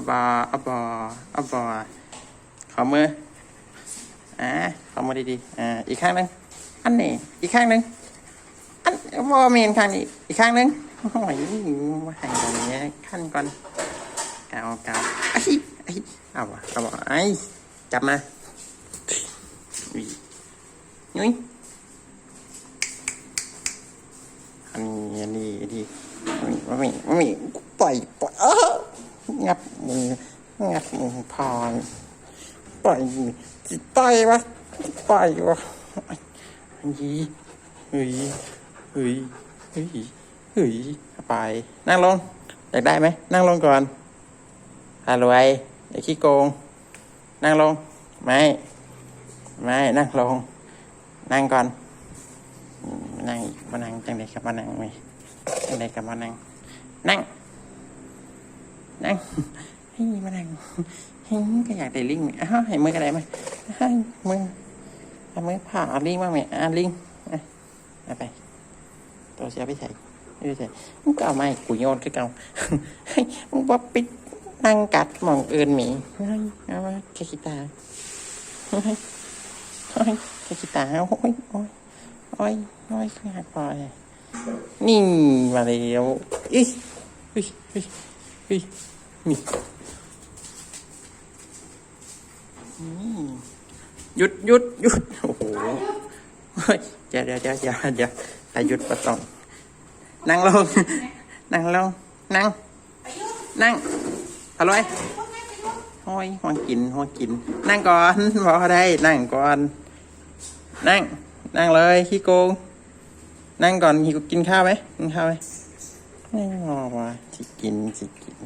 อบออบออบอขอมืออ่าขอมือดีๆอ่าอีกข้างหนึ่งอันนี้อีกข้างหนึ่งอันบอเมนข้างนี้อีกข้างหนึ่งโอ้ยมาให้ตรงนี้ขั้นก่อนเอาเกาไอ้ไอ้เอาวะเอาวะไอ้จับมานุ้ยอันนี้อันนี้อันนี้ไม่ไม่ไม่ปล่อยปล่อยอ้า งับมืองับมือพรปล่อยจิตต่อยวะปล่อยวะอันนี้เฮ้ยเฮ้ยเฮ้ยเฮ้ยไป นั่งลง อยากได้ไหม นั่งลงก่อนอารวยอย่าขี้โกง นั่งลง ไม่ ไม่ นั่งลง นั่งก่อนมานั่งมานั่งจังไดกับมานั่งไหมจังไดกับมานั่ง นั่ง นั่งให้มานั่งให้ก็อยากได้ลิงอ้าวให้มือก็ได้ไหมให้มือเอามือผ่าลิงบ้างไหมอะลิงอะไป ตัวเสียไปใส่ไม่ใส่มึงก็เอาไม้กูโยนคือเก่าเฮ้ยมึงว่าปิดนั่งกัดมองเอินหมีเฮ้เอามาแคคิตาเฮ้ยเฮ้ยแคคิตาโอ้ยโอ้ยโอ้ยโอ้ยหักปล่อยนี่มาแล้วอีเฮ้ยเฮ้ยเฮ้ยนี่อืม หยุดหยุดหยุดโอ้โหเฮ้ยเดี๋ยวเดี๋ยวเดี๋ยวเดี๋ยวเดี๋ยวแต่หยุดประตองนั่งลง นั่งลง นั่ง นั่งอร่อยโอ้ยหัวกินหัวกิน นั่งก่อนบอกได้ นั่งก่อน นั่ง นั่งเลยขี้โกง นั่งก่อนขี้โกกินข้าวไหมกินข้าวไหมไม่บอกว่าสิกินสิกิน